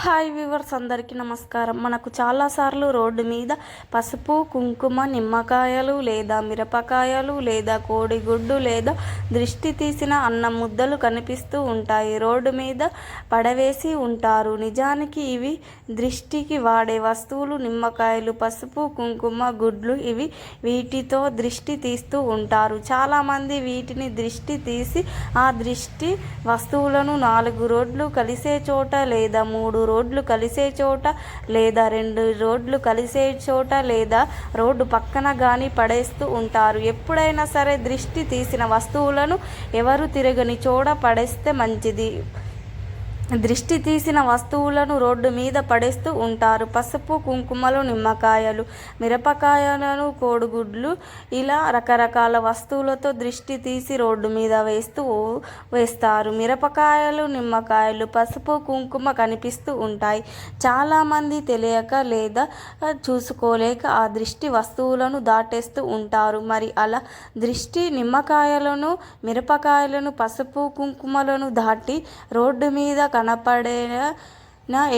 Hi viewers అందరికీ నమస్కారం. మనకు చాలాసార్లు రోడ్డు మీద పసుపు కుంకుమ నిమ్మకాయలు లేదా మిరపకాయలు లేదా కోడిగుడ్డు లేదా దృష్టి తీసిన అన్నం ముద్దలు కనిపిస్తూ ఉంటాయి. రోడ్డు మీద పడవేసి ఉంటారు. నిజానికి ఇవి దృష్టికి వాడే వస్తువులు. నిమ్మకాయలు పసుపు కుంకుమ గుడ్లు ఇవి వీటితో దృష్టి తీస్తూ ఉంటారు. చాలామంది వీటిని దృష్టి తీసి ఆ దృష్టి వస్తువులను నాలుగు రోడ్లు కలిసే చోట లేదా మూడు రోడ్లు కలిసే చోట లేదా రెండు రోడ్లు కలిసే చోట లేదా రోడ్డు పక్కన కానీ పడేస్తూ ఉంటారు. ఎప్పుడైనా సరే దృష్టి తీసిన వస్తువులను ఎవరు తిరగని చోట పడేస్తే మంచిది. దృష్టి తీసిన వస్తువులను రోడ్డు మీద పడేస్తూ ఉంటారు. పసుపు కుంకుమలు నిమ్మకాయలు మిరపకాయలను కోడిగుడ్లు ఇలా రకరకాల వస్తువులతో దృష్టి తీసి రోడ్డు మీద వేస్తూ వేస్తారు. మిరపకాయలు నిమ్మకాయలు పసుపు కుంకుమ కనిపిస్తూ ఉంటాయి. చాలామంది తెలియక లేదా చూసుకోలేక ఆ దృష్టి వస్తువులను దాటేస్తూ ఉంటారు. మరి అలా దృష్టి నిమ్మకాయలను మిరపకాయలను పసుపు కుంకుమలను దాటి రోడ్డు మీద కనపడేనా?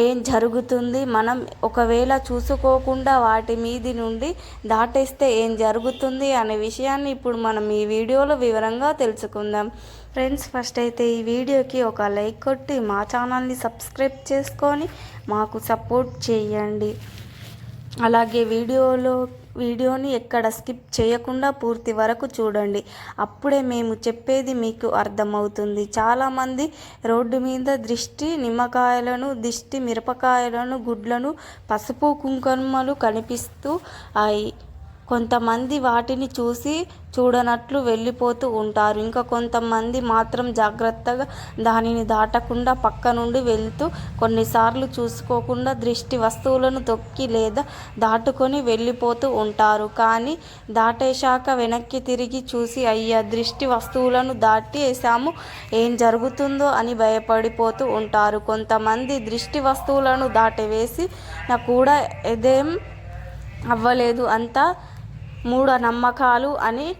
ఏం జరుగుతుంది? మనం ఒకవేళ చూసుకోకుండా వాటి మీది నుండి దాటేస్తే ఏం జరుగుతుంది అనే విషయాన్ని ఇప్పుడు మనం ఈ వీడియోలో వివరంగా తెలుసుకుందాం. ఫ్రెండ్స్ ఫస్ట్ అయితే ఈ వీడియోకి ఒక లైక్ కొట్టి మా ఛానల్ని సబ్స్క్రైబ్ చేసుకొని మాకు సపోర్ట్ చేయండి. అలాగే వీడియోలో వీడియోని ఎక్కడ స్కిప్ చేయకుండా పూర్తి వరకు చూడండి. అప్పుడే మేము చెప్పేది మీకు అర్థమవుతుంది. చాలామంది రోడ్డు మీద దృష్టి నిమ్మకాయలను దిష్టి మిరపకాయలను గుడ్లను పసుపు కుంకుమలు కనిపిస్తూ అయి కొంతమంది వాటిని చూసి చూడనట్లు వెళ్ళిపోతూ ఉంటారు. ఇంకా కొంతమంది మాత్రం జాగ్రత్తగా దానిని దాటకుండా పక్క నుండి వెళ్తూ కొన్నిసార్లు చూసుకోకుండా దృష్టి వస్తువులను తొక్కి లేదా దాటుకొని వెళ్ళిపోతూ ఉంటారు. కానీ దాటేశాక వెనక్కి తిరిగి చూసి అయ్యా దృష్టి వస్తువులను దాటేసాము ఏం జరుగుతుందో అని భయపడిపోతూ ఉంటారు. కొంతమంది దృష్టి వస్తువులను దాటవేసి నాకు కూడా ఎదేం అవ్వలేదు. అంతా మూఢనమ్మకాలు అని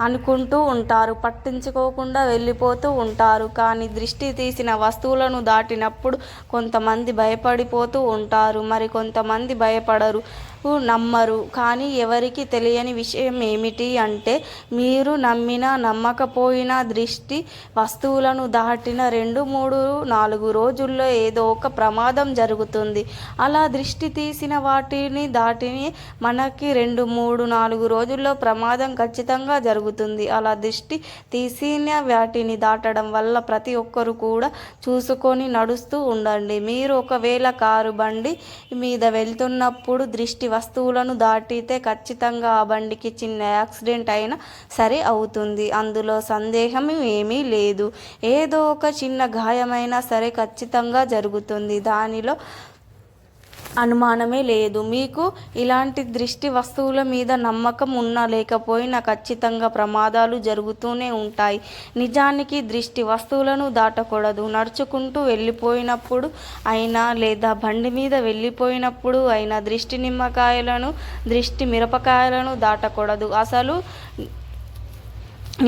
అనుకుంటూ ఉంటారు. పట్టించుకోకుండా వెళ్ళిపోతూ ఉంటారు. కానీ దృష్టి తీసిన వస్తువులను దాటినప్పుడు కొంతమంది భయపడిపోతూ ఉంటారు. మరి కొంతమంది భయపడరు. నమ్మరు. కానీ ఎవరికి తెలియని విషయం ఏమిటి అంటే మీరు నమ్మిన నమ్మకపోయినా దృష్టి వస్తువులను దాటిన రెండు మూడు నాలుగు రోజుల్లో ఏదో ఒక ప్రమాదం జరుగుతుంది. అలా దృష్టి తీసిన వాటిని దాటిని మనకి రెండు మూడు నాలుగు రోజుల్లో ప్రమాదం ఖచ్చితంగా జరుగుతుంది. అలా దృష్టి తీసిన వాటిని దాటడం వల్ల ప్రతి ఒక్కరు కూడా చూసుకొని నడుస్తూ ఉండండి. మీరు ఒకవేళ కారు బండి మీద వెళ్తున్నప్పుడు దృష్టి వస్తువులను దాటితే ఖచ్చితంగా ఆ బండికి చిన్న యాక్సిడెంట్ అయినా సరే అవుతుంది. అందులో సందేహం ఏమీ లేదు. ఏదో ఒక చిన్న గాయమైనా సరే ఖచ్చితంగా జరుగుతుంది. దానిలో అనుమానమే లేదు. మీకు ఇలాంటి దృష్టి వస్తువుల మీద నమ్మకం ఉన్నా లేకపోయినా ఖచ్చితంగా ప్రమాదాలు జరుగుతూనే ఉంటాయి. నిజానికి దృష్టి వస్తువులను దాటకూడదు. నడుచుకుంటూ వెళ్ళిపోయినప్పుడు అయినా లేదా బండి మీద వెళ్ళిపోయినప్పుడు అయినా దృష్టి నిమ్మకాయలను దృష్టి మిరపకాయలను దాటకూడదు. అసలు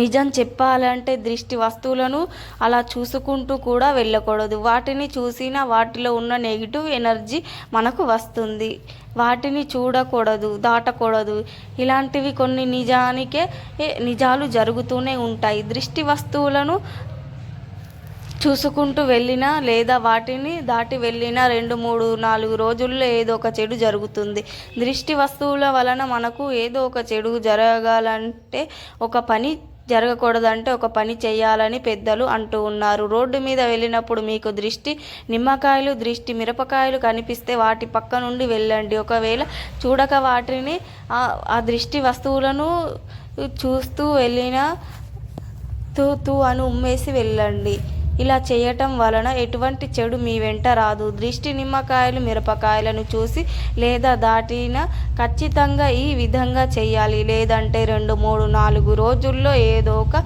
నిజం చెప్పాలంటే దృష్టి వస్తువులను అలా చూసుకుంటూ కూడా వెళ్ళకూడదు. వాటిని చూసిన వాటిలో ఉన్న నెగిటివ్ ఎనర్జీ మనకు వస్తుంది. వాటిని చూడకూడదు దాటకూడదు. ఇలాంటివి కొన్ని నిజానికే నిజాలు జరుగుతూనే ఉంటాయి. దృష్టి వస్తువులను చూసుకుంటూ వెళ్ళినా లేదా వాటిని దాటి వెళ్ళినా రెండు మూడు నాలుగు రోజుల్లో ఏదో ఒక చెడు జరుగుతుంది. దృష్టి వస్తువుల వలన మనకు ఏదో ఒక చెడు జరగాలంటే ఒక పని జరగకూడదంటే ఒక పని చేయాలని పెద్దలు అంటూ ఉన్నారు. రోడ్డు మీద వెళ్ళినప్పుడు మీకు దృష్టి నిమ్మకాయలు దృష్టి మిరపకాయలు కనిపిస్తే వాటి పక్క నుండి వెళ్ళండి. ఒకవేళ చూడక వాటిని ఆ దృష్టి వస్తువులను చూస్తూ వెళ్ళిన తూ తూ అని ఉమ్మేసి వెళ్ళండి. ఇలా చేయటం వలన ఎటువంటి చెడు మీ వెంట రాదు. దృష్టి నిమ్మకాయలు మిరపకాయలను చూసి లేదా దాటిన ఖచ్చితంగా ఈ విధంగా చేయాలి. లేదంటే రెండు మూడు నాలుగు రోజుల్లో ఏదో ఒక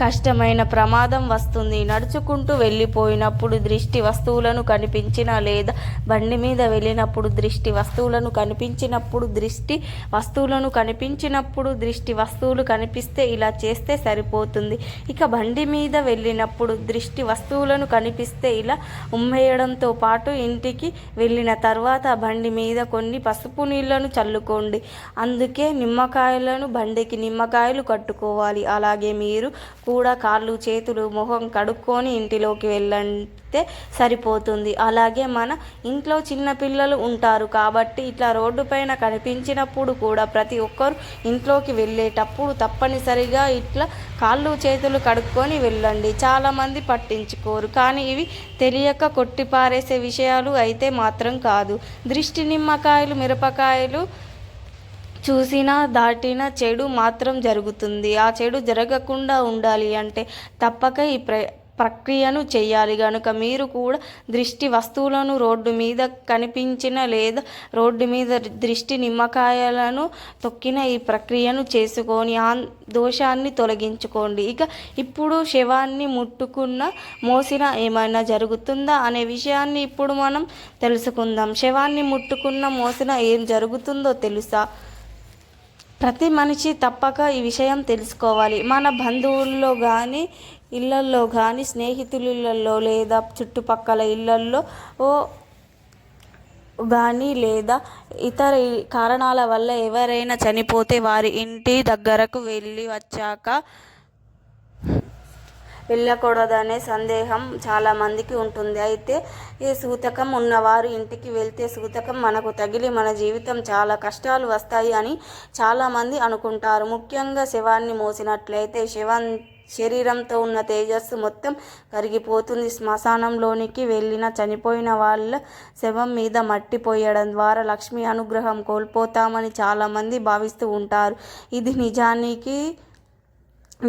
కష్టమైన ప్రమాదం వస్తుంది. నడుచుకుంటూ వెళ్ళిపోయినప్పుడు దృష్టి వస్తువులను కనిపించిన లేదా బండి మీద వెళ్ళినప్పుడు దృష్టి వస్తువులను కనిపించినప్పుడు దృష్టి వస్తువులను కనిపించినప్పుడు దృష్టి వస్తువులు కనిపిస్తే ఇలా చేస్తే సరిపోతుంది. ఇక బండి మీద వెళ్ళినప్పుడు దృష్టి వస్తువులను కనిపిస్తే ఇలా ఉమ్మేయడంతో పాటు ఇంటికి వెళ్ళిన తర్వాత బండి మీద కొన్ని పసుపు నీళ్ళను చల్లుకోండి. అందుకే నిమ్మకాయలను బండికి నిమ్మకాయలు కట్టుకోవాలి. అలాగే మీరు కూడా కాళ్ళు చేతులు మొహం కడుక్కొని ఇంటిలోకి వెళ్ళంటే సరిపోతుంది. అలాగే మన ఇంట్లో చిన్న పిల్లలు ఉంటారు కాబట్టి ఇట్లా రోడ్డు పైన కనిపించినప్పుడు కూడా ప్రతి ఒక్కరు ఇంట్లోకి వెళ్ళేటప్పుడు తప్పనిసరిగా ఇట్లా కాళ్ళు చేతులు కడుక్కొని వెళ్ళండి. చాలామంది పట్టించుకోరు. కానీ ఇవి తెలియక కొట్టిపారేసే విషయాలు అయితే మాత్రం కాదు. దృష్టి నిమ్మకాయలు మిరపకాయలు చూసినా దాటిన చెడు మాత్రం జరుగుతుంది. ఆ చెడు జరగకుండా ఉండాలి అంటే తప్పక ఈ ప్ర ప్రక్రియను చేయాలి కనుక మీరు కూడా దృష్టి వస్తువులను రోడ్డు మీద కనిపించిన లేదా రోడ్డు మీద దృష్టి నిమ్మకాయలను తొక్కిన ఈ ప్రక్రియను చేసుకొని ఆ దోషాన్ని తొలగించుకోండి. ఇక ఇప్పుడు శవాన్ని ముట్టుకున్న మోసిన ఏమైనా జరుగుతుందా అనే విషయాన్ని ఇప్పుడు మనం తెలుసుకుందాం. శవాన్ని ముట్టుకున్న మోసిన ఏం జరుగుతుందో తెలుసా? ప్రతి మనిషి తప్పక ఈ విషయం తెలుసుకోవాలి. మన బంధువుల్లో కానీ ఇళ్ళల్లో కానీ స్నేహితులలో లేదా చుట్టుపక్కల ఇళ్ళల్లో ఓ కానీ లేదా ఇతర కారణాల వల్ల ఎవరైనా చనిపోతే వారి ఇంటి దగ్గరకు వెళ్ళి వచ్చాక వెళ్ళకూడదనే సందేహం చాలామందికి ఉంటుంది. అయితే ఈ సూతకం ఉన్నవారు ఇంటికి వెళ్తే సూతకం మనకు తగిలి మన జీవితం చాలా కష్టాలు వస్తాయి అని చాలామంది అనుకుంటారు. ముఖ్యంగా శవాన్ని మోసినట్లయితే శవం శరీరంతో ఉన్న తేజస్సు మొత్తం కరిగిపోతుంది. శ్మశానంలోనికి వెళ్ళిన చనిపోయిన వాళ్ళ శవం మీద మట్టి పోయడం ద్వారా లక్ష్మి అనుగ్రహం కోల్పోతామని చాలామంది భావిస్తూ ఉంటారు. ఇది నిజానికి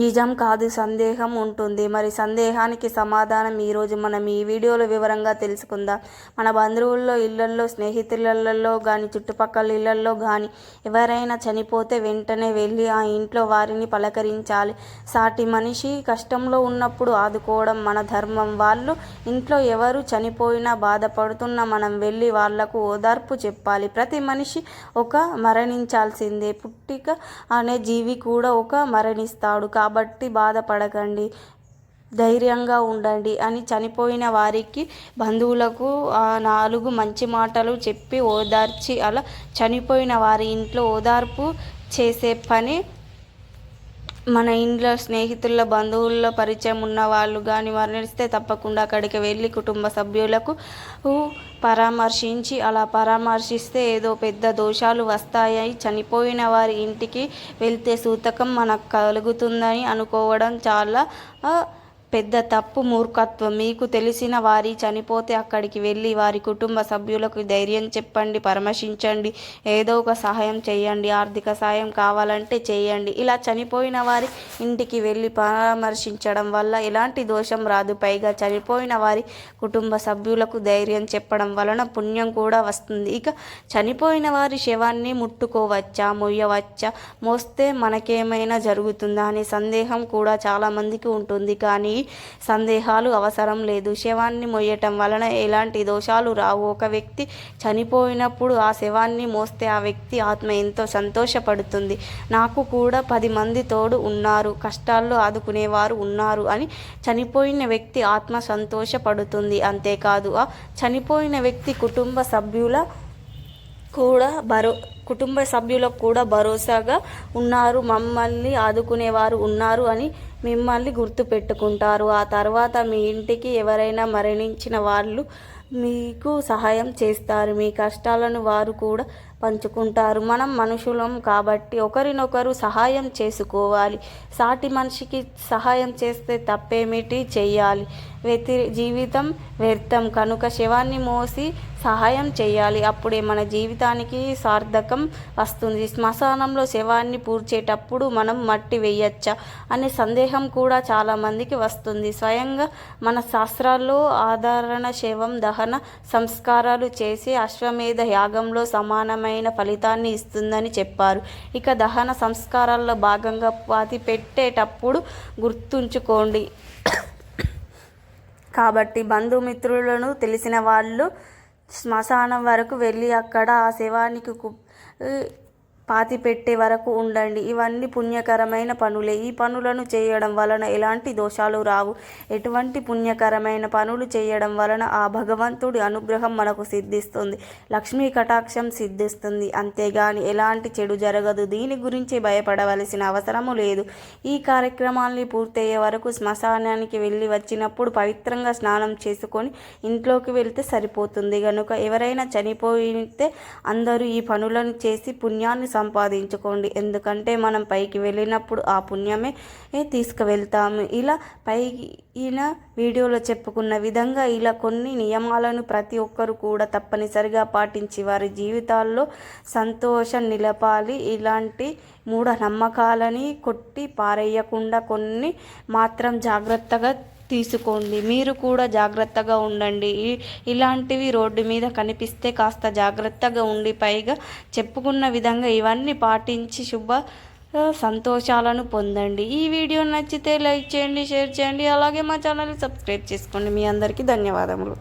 నిజం కాదు సందేహం ఉంటుంది. మరి సందేహానికి సమాధానం ఈరోజు మనం ఈ వీడియోలో వివరంగా తెలుసుకుందాం. మన బంధువుల్లో ఇళ్ళల్లో స్నేహితులలో కానీ చుట్టుపక్కల ఇళ్ళల్లో కానీ ఎవరైనా చనిపోతే వెంటనే వెళ్ళి ఆ ఇంట్లో వారిని పలకరించాలి. సాటి మనిషి కష్టంలో ఉన్నప్పుడు ఆదుకోవడం మన ధర్మం. వాళ్ళు ఇంట్లో ఎవరు చనిపోయినా బాధపడుతున్నా మనం వెళ్ళి వాళ్ళకు ఓదార్పు చెప్పాలి. ప్రతి మనిషి ఒక మరణించాల్సిందే. పుట్టిక అనే జీవి కూడా ఒక మరణిస్తాడు. కాబట్టి బాధపడకండి. ధైర్యంగా ఉండండి అని చనిపోయిన వారికి బంధువులకు ఆ నాలుగు మంచి మాటలు చెప్పి ఓదార్చి అలా చనిపోయిన వారి ఇంట్లో ఓదార్పు చేసే పని మన ఇంట్లో స్నేహితుల బంధువుల్లో పరిచయం ఉన్న వాళ్ళు కానీ మరణిస్తే తప్పకుండా అక్కడికి వెళ్ళి కుటుంబ సభ్యులకు పరామర్శించి అలా పరామర్శిస్తే ఏదో పెద్ద దోషాలు వస్తాయి. చనిపోయిన వారి ఇంటికి వెళ్తే సూతకం మనకు కలుగుతుందని అనుకోవడం చాలా పెద్ద తప్పు మూర్ఖత్వం. మీకు తెలిసిన వారి చనిపోతే అక్కడికి వెళ్ళి వారి కుటుంబ సభ్యులకు ధైర్యం చెప్పండి పరామర్శించండి ఏదో ఒక సహాయం చేయండి ఆర్థిక సాయం కావాలంటే చేయండి. ఇలా చనిపోయిన వారి ఇంటికి వెళ్ళి పరామర్శించడం వల్ల ఎలాంటి దోషం రాదు. పైగా చనిపోయిన వారి కుటుంబ సభ్యులకు ధైర్యం చెప్పడం వలన పుణ్యం కూడా వస్తుంది. ఇక చనిపోయిన వారి శవాన్ని ముట్టుకోవచ్చా మొయ్యవచ్చా? మోస్తే మనకేమైనా జరుగుతుందా? అనే సందేహం కూడా చాలామందికి ఉంటుంది. కానీ సందేహాలు అవసరం లేదు. శవాన్ని మొయ్యటం వలన ఎలాంటి దోషాలు రావు. ఒక వ్యక్తి చనిపోయినప్పుడు ఆ శవాన్ని మోస్తే ఆ వ్యక్తి ఆత్మ ఎంతో సంతోషపడుతుంది. నాకు కూడా పది మంది తోడు ఉన్నారు. కష్టాల్లో ఆదుకునేవారు ఉన్నారు అని చనిపోయిన వ్యక్తి ఆత్మ సంతోషపడుతుంది. అంతేకాదు ఆ చనిపోయిన వ్యక్తి కుటుంబ సభ్యుల కూడా భరో కుటుంబ సభ్యులకు కూడా భరోసాగా ఉన్నారు. మమ్మల్ని ఆదుకునేవారు ఉన్నారు అని మిమ్మల్ని గుర్తుపెట్టుకుంటారు. ఆ తర్వాత మీ ఇంటికి ఎవరైనా మరణించిన వాళ్ళు మీకు సహాయం చేస్తారు. మీ కష్టాలను వారు కూడా పంచుకుంటారు. మనం మనుషులం కాబట్టి ఒకరినొకరు సహాయం చేసుకోవాలి. సాటి మనిషికి సహాయం చేస్తే తప్పేమిటి? చెయ్యాలి. వ్యతి జీవితం వ్యర్థం. కనుక శవాన్ని మోసి సహాయం చేయాలి. అప్పుడే మన జీవితానికి సార్థకం వస్తుంది. శ్మశానంలో శవాన్ని పూడ్చేటప్పుడు మనం మట్టి వేయచ్చా? అనే సందేహం కూడా చాలామందికి వస్తుంది. స్వయంగా మన శాస్త్రాల్లో ఆదరణ శవం దహన సంస్కారాలు చేసి అశ్వమేధ యాగంలో సమానమైన ఫలితాన్ని ఇస్తుందని చెప్పారు. ఇక దహన సంస్కారాల్లో భాగంగా పాతి పెట్టేటప్పుడు గుర్తుంచుకోండి. కాబట్టి బంధుమిత్రులను తెలిసిన వాళ్ళు శ్మశానం వరకు వెళ్ళి అక్కడ ఆ శవానికి కు పాతి పెట్టే వరకు ఉండండి. ఇవన్నీ పుణ్యకరమైన పనులే. ఈ పనులను చేయడం వలన ఎలాంటి దోషాలు రావు. ఎటువంటి పుణ్యకరమైన పనులు చేయడం వలన ఆ భగవంతుడి అనుగ్రహం మనకు సిద్ధిస్తుంది. లక్ష్మీ కటాక్షం సిద్ధిస్తుంది. అంతేగాని ఎలాంటి చెడు జరగదు. దీని గురించి భయపడవలసిన అవసరము లేదు. ఈ కార్యక్రమాల్ని పూర్తయ్యే వరకు శ్మశానానికి వెళ్ళి వచ్చినప్పుడు పవిత్రంగా స్నానం చేసుకొని ఇంట్లోకి వెళ్తే సరిపోతుంది. కనుక ఎవరైనా చనిపోయితే అందరూ ఈ పనులను చేసి పుణ్యాన్ని సంపాదించుకోండి. ఎందుకంటే మనం పైకి వెళ్ళినప్పుడు ఆ పుణ్యమే తీసుకువెళ్తాము. ఇలా పైన వీడియోలో చెప్పుకున్న విధంగా ఇలా కొన్ని నియమాలను ప్రతి ఒక్కరు కూడా తప్పనిసరిగా పాటించి వారి జీవితాల్లో సంతోషం నిలపాలి. ఇలాంటి మూఢ నమ్మకాలని కొట్టి పారేయకుండా కొన్ని మాత్రం జాగ్రత్తగా తీసుకోండి. మీరు కూడా జాగ్రత్తగా ఉండండి. ఇలాంటివి రోడ్డు మీద కనిపిస్తే కాస్త జాగ్రత్తగా ఉండి పైగా చెప్పుకున్న విధంగా ఇవన్నీ పాటించి శుభ సంతోషాలను పొందండి. ఈ వీడియో నచ్చితే లైక్ చేయండి షేర్ చేయండి. అలాగే మా ఛానల్ సబ్స్క్రైబ్ చేసుకోండి. మీ అందరికీ ధన్యవాదములు.